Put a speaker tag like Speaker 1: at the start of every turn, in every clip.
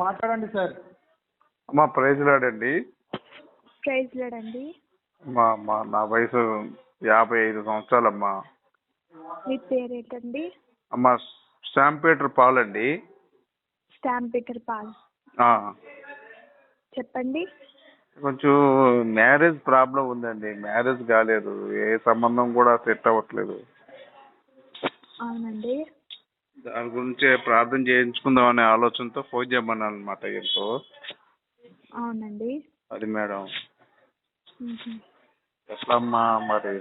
Speaker 1: మాట్లాడండి సార్.
Speaker 2: అమ్మా praise లాడండి
Speaker 3: praise లేడండి
Speaker 2: మా మా నా వయసు యాభై ఐదు సంవత్సరాలమ్మా.
Speaker 3: మీ పేరేంటండి?
Speaker 2: అమ్మా శాంపేటర్ పాల్ అండి
Speaker 3: స్టాంప్ పీటర్ పాల్.
Speaker 2: ఆ,
Speaker 3: చెప్పండి.
Speaker 2: కొంచెం మ్యారేజ్ ప్రాబ్లం ఉందండి మ్యారేజ్ కాలేదు ఏ సంబంధం కూడా సెట్ అవ్వట్లేదు.
Speaker 3: అవునండి.
Speaker 2: దాని గురించి ప్రార్థన చేయించుకుందాం అనే ఆలోచనతో ఫోన్ చేయమన్నాను అనమాట ఎంతో
Speaker 3: అవునండి.
Speaker 2: అది మేడం.
Speaker 3: మ్మ్.
Speaker 2: ఎట్లా అమ్మా మరి?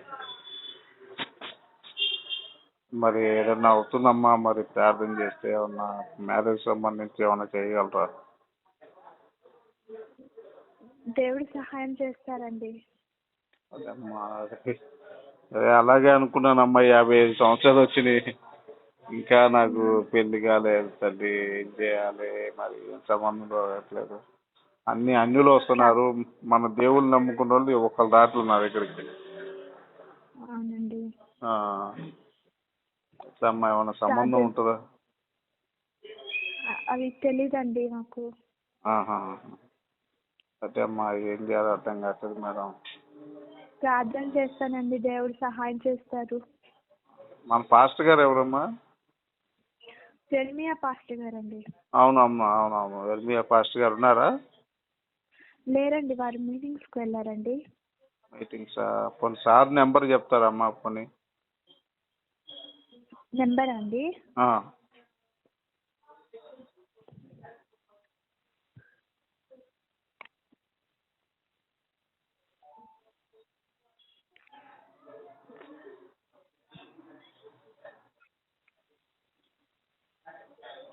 Speaker 2: మరి ఏదన్నా అవుతుందమ్మా మరి ప్రార్థన చేస్తే ఏమన్నా మ్యారేజ్ సంబంధించి ఏమన్నా చేయగలరా?
Speaker 3: దేవుడు సహాయం చేస్తారండి.
Speaker 2: అదమ్మా అదే అలాగే అనుకున్నానమ్మా యాభై ఐదు సంవత్సరాలు వచ్చినాయి. ఇంకా నాకు పెళ్ళి కాలేదు తల్లి ఏం చేయాలి మరి సంబంధం రావట్లేదు. అన్ని అన్యులు వస్తున్నారు. మన దేవుళ్ళు నమ్ముకున్న వాళ్ళు ఒకళ్ళు దాటున్నారు ఇక్కడికి.
Speaker 3: అవునండి.
Speaker 2: ఆ. ఎట్లా అమ్మా ఏమైనా సంబంధం ఉంటుందా?
Speaker 3: అ- అవి తెలీదండి నాకు.
Speaker 2: అదే అమ్మా ఏం చేయాలో అర్థం కావట్లేదు మేడం.
Speaker 3: ప్రార్థన చేస్తానండి. దేవుడు సహాయం చేస్తారు.
Speaker 2: మన పాస్టర్ గారు ఎవరమ్మా?
Speaker 3: జెర్మియా పాస్టర్ గారండి.
Speaker 2: అవునమ్మా అవునమ్మా. వెల్మియా పాస్టర్ గారు ఉన్నారా?
Speaker 3: లేరండి వారు మీటింగ్స్కి వెళ్ళారండి.
Speaker 2: మీటింగ్స్? కొన్ని సార్ నెంబర్ చెప్తారమ్మా కొన్ని
Speaker 3: నెంబర్ అండి
Speaker 2: ఆ.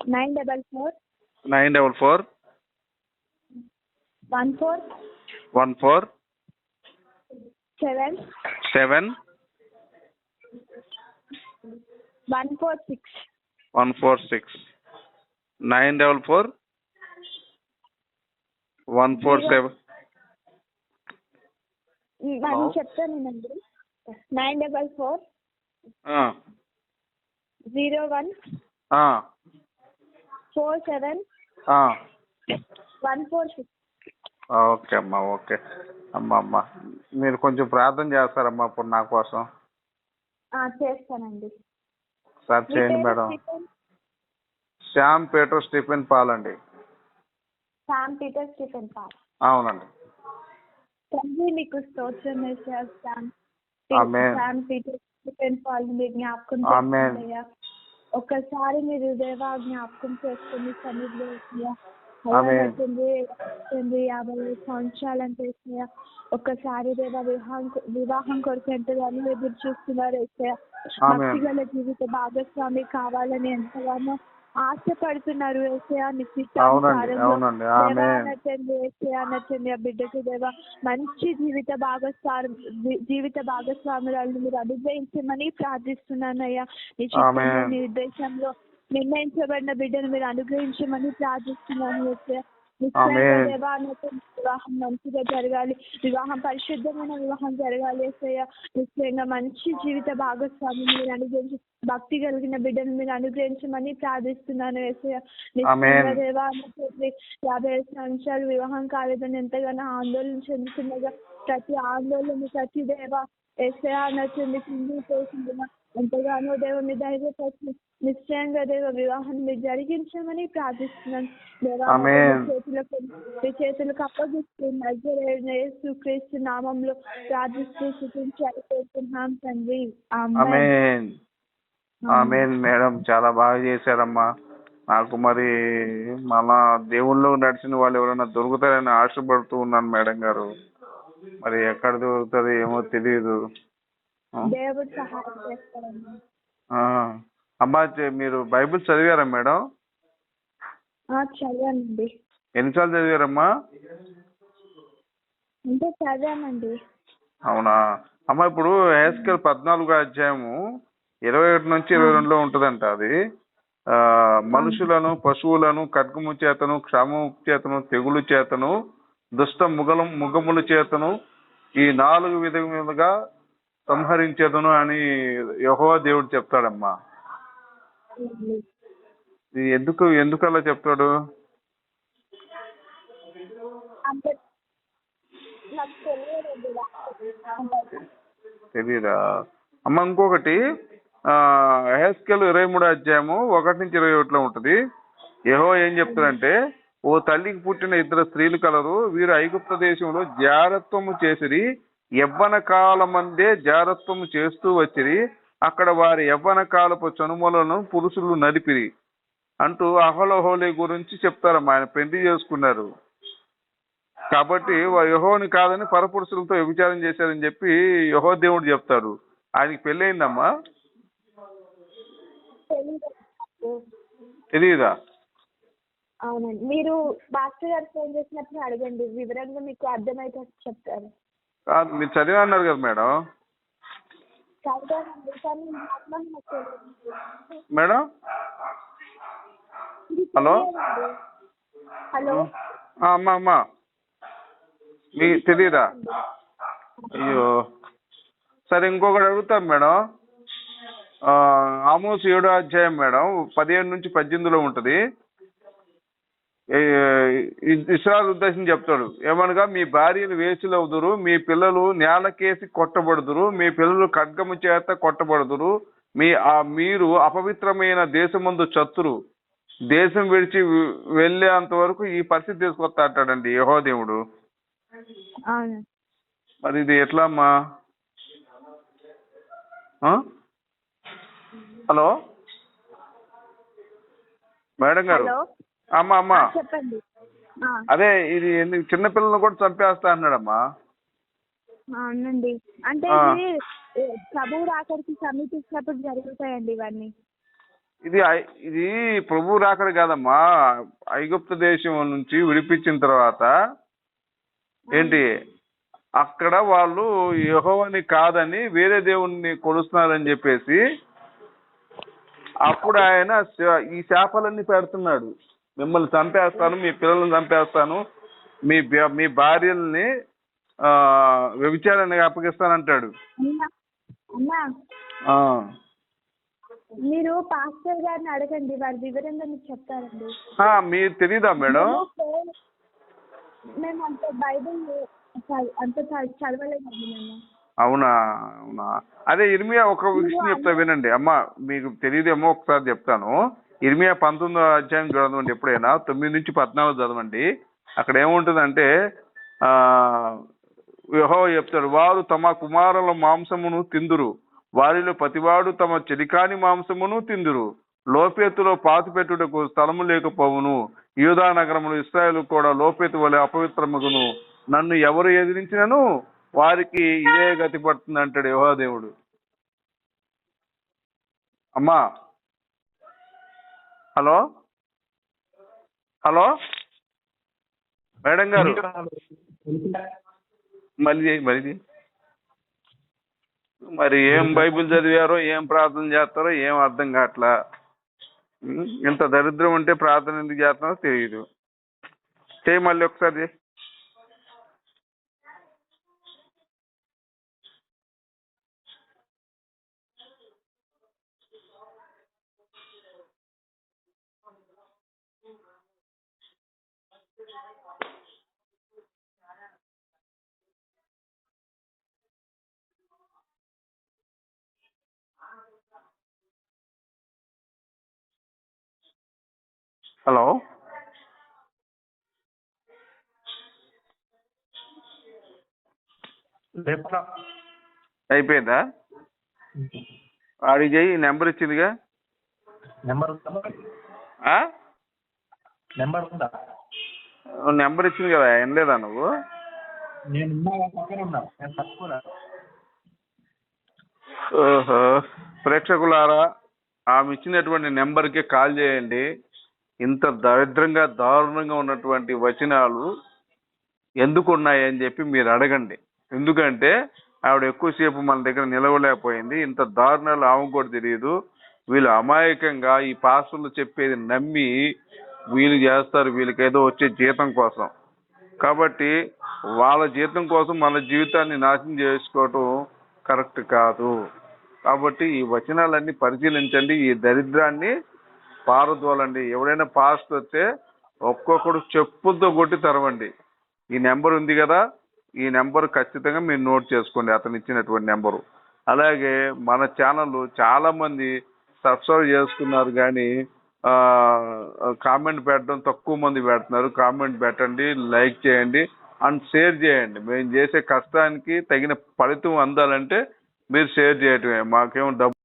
Speaker 3: Nine double four.
Speaker 2: Nine double four.
Speaker 3: One four.
Speaker 2: One four.
Speaker 3: Seven.
Speaker 2: Seven.
Speaker 3: One four six.
Speaker 2: One four six. Nine double four. One four seven. Hello?
Speaker 3: చెప్తానండి nine double four. Zero one. Four seven one four six.
Speaker 2: Okay అమ్మా okay. అమ్మా అమ్మా. మీరు కొంచెం ప్రార్థన చేస్తారమ్మా ఇప్పుడు నా కోసం.
Speaker 3: చేస్తానండి.
Speaker 2: సార్
Speaker 3: మీ
Speaker 2: చేయండి madam? Shyam Peter Stephen Paul అండి.
Speaker 3: Sam Peter Stephen Paul.
Speaker 2: అవునండి.
Speaker 3: తండ్రి మీకు స్తోత్రం. శామ్ పీటర్ స్టీఫెన్ పాల్ మీరు జ్ఞాపకం
Speaker 2: ఆమేన్.
Speaker 3: చేసుకోండి ఒక్కసారి మీరు దేవా జ్ఞాపకం చేసుకుని సన్నిధిలో వేసినయ్యా.
Speaker 2: ఆమేన్.
Speaker 3: అయ్యా, నా తండ్రి తండ్రి యాభై ఐదు సంవత్సరాలు అంటే వేసినయ్యా. ఒక్కసారి దేవా వివాహం వివాహం కొరకు ఎంతగానో ఎదురు చూస్తున్నారు వేసయ్య
Speaker 2: ఆమేన్.
Speaker 3: భక్తి గల జీవిత భాగస్వామి కావాలని ఎంతగానో ఆశపడుతున్నారు
Speaker 2: అవునండి, అవునండి.
Speaker 3: నచ్చండి నచ్చండి ఆ బిడ్డకు దేవా మంచి జీవిత భాగస్వామి జీవిత భాగస్వాములను మీరు అనుగ్రహించమని ప్రార్థిస్తున్నానయ్యా నీ చిత్తంలో
Speaker 2: ఆమేన్.
Speaker 3: నీ ఉద్దేశంలో నిర్ణయించబడిన బిడ్డను మీరు అనుగ్రహించమని ప్రార్థిస్తున్నాను వివాహం మంచిగా జరగాలి. వివాహం పరిశుద్ధమైన వివాహం జరగాలి నిశ్చయంగా మంచి జీవిత భాగస్వామిని మీరు అనుగ్రహించి భక్తి కలిగిన బిడ్డను మీరు అనుగ్రహించమని ప్రార్థిస్తున్నాను తండ్రి యాభై ఐదు సంవత్సరాలు వివాహం కాలేదని ఎంతగానో ఆందోళన చెందుతుండగా ప్రతి ఆందోళన ప్రతి దేవ కింది చేసింది ఎంతగానో దేవ మీ ధైర్యపరిచి నిశ్చయంగా దేవ వివాహాన్ని మీరు జరిగించమని ప్రార్థిస్తున్నాను దేవా. చేతులకు మీ చేతులకు అప్పగిస్తూ నజరేయుడైన యేసు క్రీస్తు నామంలో ప్రార్థిస్తూ స్థుతించాలి కోరుతున్నాం తండ్రి. ఆమేన్.
Speaker 2: మేడం. చాలా బాగా చేశారమ్మా. నాకు మరి మళ్ళా దేవుళ్ళు నడిచిన వాళ్ళు ఎవరైనా దొరుకుతారని ఆశపడుతూ ఉన్నాను మేడం గారు. మరి ఎక్కడ దొరుకుతుంది ఏమో తెలియదు
Speaker 3: దేవుడు సహాయం.
Speaker 2: అమ్మా మీరు బైబిల్ చదివారా మేడం?
Speaker 3: చదివానండి.
Speaker 2: ఎన్నిసార్లు చదివారమ్మా?
Speaker 3: అంటే చదివానండి.
Speaker 2: అవునా? అమ్మ ఇప్పుడు హేస్కెల్ పద్నాలుగో అధ్యాయము ఇరవై ఒకటి నుంచి ఇరవై రెండులో ఉంటుందంట అది. మనుషులను పశువులను ఖడ్గము చేతను క్షామము చేతను తెగులు చేతను దుష్ట ముగలం ముగముల చేతను ఈ నాలుగు విధములుగా సంహరించేదను అని యెహోవా దేవుడు చెప్తాడమ్మా. ఇది ఎందుకు ఎందుకు అలా చెప్తాడు. తెలియదా అమ్మ ఇంకొకటి హెస్కెల్ ఇరవై మూడు అధ్యాయము ఒకటి నుంచి ఇరవై ఒకటిలో ఉంటుంది. యహో ఏం చెప్తారంటే ఓ తల్లికి పుట్టిన ఇద్దరు స్త్రీలు కలరు వీరు ఐగుప్త దేశంలో జారత్వము చేసిరి యవ్వన కాలమందే జారత్వము చేస్తూ వచ్చిరి అక్కడ వారి యవ్వన కాలపు చనుమలను పురుషులు నడిపిరి అంటూ అహోలహోలే గురించి చెప్తారమ్మా. ఆయన పెళ్ళి చేసుకున్నారు. కాబట్టి యెహోవాని కాదని పరపురుషులతో వ్యభిచారం చేశారని చెప్పి యహో దేవుడు చెప్తాడు. ఆయనకి పెళ్ళయిందమ్మా? తెలియదా
Speaker 3: అవునండి. మీరు మాస్టర్ గారు ఫోన్ చేసినప్పుడు అడగండి. వివరంగా మీకు అర్థమైతే చెప్తారు.
Speaker 2: కాదు మీరు చదివా అన్నారు కదా మేడం. మేడం? హలో?
Speaker 3: హలో?
Speaker 2: అమ్మా అమ్మా. మీ తెలియదా అయ్యో. సరే ఇంకొకటి అడుగుతాం మేడం. ఆమోస్ ఏడో అధ్యాయం మేడం పదిహేను నుంచి పద్దెనిమిదిలో ఉంటుంది. ఇస్రాయల్ ఉద్దేశం చెప్తాడు. ఏమనగా మీ భార్యలు వేసులవుదురు మీ పిల్లలు నేలకేసి కొట్టబడుదురు మీ పిల్లలు ఖడ్గము చేత కొట్టబడుదురు మీ ఆ మీరు అపవిత్రమైన దేశమందు చతురు దేశం విడిచి వెళ్ళేంత వరకు ఈ పరిస్థితి తీసుకొస్తా అంటాడండి యహో దేవుడు మరి ఇది ఎట్లా అమ్మా? హలో? మేడం గారు.
Speaker 3: హలో?
Speaker 2: అమ్మా అమ్మా.
Speaker 3: చెప్పండి.
Speaker 2: అదే ఇది చిన్నపిల్లలను కూడా చంపేస్తా అన్నాడమ్మా.
Speaker 3: అవునండి. అంటే. ఇది రాకడికి సమీపిస్తున్నప్పుడు జరుగుతాయండి ఇవన్నీ.
Speaker 2: ఇది ఇది ప్రభు రాకడ కాదమ్మా. ఐగుప్త దేశం నుంచి విడిపించిన తర్వాత ఏంటి? అక్కడ వాళ్ళు యెహోవాని కాదని వేరే దేవుణ్ణి కొలుస్తున్నారని చెప్పేసి అప్పుడు ఆయన ఈ శాపలన్నీ పెడుతున్నాడు. మిమ్మల్ని చంపేస్తాను మీ పిల్లల్ని చంపేస్తాను మీ మీ భార్యల్ని ఆ, వ్యభిచారానికి అప్పగిస్తానంటాడు.
Speaker 3: మీరు పాస్టర్ గారిని అడగండి వారి వివరంగా మీకు చెప్తారండి.
Speaker 2: మీరు తెలీదా మేడం?
Speaker 3: మేము అంత బైబిల్ అంత చదవలేదండి మేము.
Speaker 2: అవునా అవునా. అదే ఇర్మియా ఒక విషయం చెప్తా వినండి. అమ్మ మీకు తెలియదేమో ఒకసారి చెప్తాను. ఇర్మియా పంతొమ్మిదో అధ్యాయం చదవండి ఎప్పుడైనా తొమ్మిది నుంచి పద్నాలుగు చదవండి. అక్కడ ఏముంటుందంటే ఆ చెప్తాడు వారు తమ కుమారుల మాంసమును తిందురు వారిలో ప్రతివాడు తమ చెలికాని మాంసమును తిందురు. లోపేతులో పాతి పెట్టుటకు స్థలము లేకపోవును. యూదా నగరములు ఇస్రాయలు కూడా లోపేతు వలె అపవిత్రమగును. నన్ను ఎవరు ఎదిరించినను? వారికి ఇదే గతి పడుతుంది అంటాడు యెహోవా దేవుడు. అమ్మా హలో? హలో? మేడం గారు. మళ్ళీ మళ్ళీ మరి ఏం బైబిల్ చదివారో ఏం ప్రార్థన చేస్తారో ఏం అర్థం కావట్లా? ఇంత దరిద్రం ఉంటే ప్రార్థన ఎందుకు చేస్తున్నారో తెలియదు చేయి మళ్ళీ ఒకసారి హలో అయిపోయిందా? ఆడికి చెయ్యి నెంబర్ ఇచ్చిందిగా.
Speaker 1: నెంబర్ ఉందా
Speaker 2: ఆ?
Speaker 1: నెంబర్ ఉందా?
Speaker 2: నెంబర్ ఇచ్చింది కదా వినలేదా నువ్వు?
Speaker 1: నేను ఉన్నా పక్కన ఉన్నా నేను తక్కువ
Speaker 2: ఓహో ప్రేక్షకులారా ఆమె ఇచ్చినటువంటి నెంబర్కి కాల్ చేయండి. ఇంత దరిద్రంగా దారుణంగా ఉన్నటువంటి వచనాలు ఎందుకు ఉన్నాయని చెప్పి మీరు అడగండి. ఎందుకంటే ఆవిడ ఎక్కువసేపు మన దగ్గర నిలవలేకపోయింది. ఇంత దారుణాలు ఆమెకు కూడా తెలియదు. వీళ్ళు అమాయకంగా ఈ పాస్టర్లు చెప్పేది నమ్మి వీళ్ళు చేస్తారు వీళ్ళకి ఏదో వచ్చే జీతం కోసం. కాబట్టి వాళ్ళ జీతం కోసం మన జీవితాన్ని నాశనం చేసుకోవటం కరెక్ట్ కాదు. కాబట్టి ఈ వచనాలన్నీ పరిశీలించండి ఈ దరిద్రాన్ని పారదోలండి ఎవడైనా పాస్ట్ వస్తే ఒక్కొక్కడు చెప్పుతో కొట్టి తరవండి. ఈ నెంబర్ ఉంది కదా ఈ నెంబర్ ఖచ్చితంగా మీరు నోట్ చేసుకోండి అతను ఇచ్చినటువంటి నెంబరు. అలాగే మన ఛానల్ చాలామంది సబ్స్క్రైబ్ చేసుకున్నారు కానీ కామెంట్ పెట్టడం తక్కువ మంది పెడుతున్నారు. కామెంట్ పెట్టండి లైక్ చేయండి అండ్ షేర్ చేయండి. మేము చేసే కష్టానికి తగిన ఫలితం అందాలంటే మీరు షేర్ చేయటమే. మాకేం డబ్బు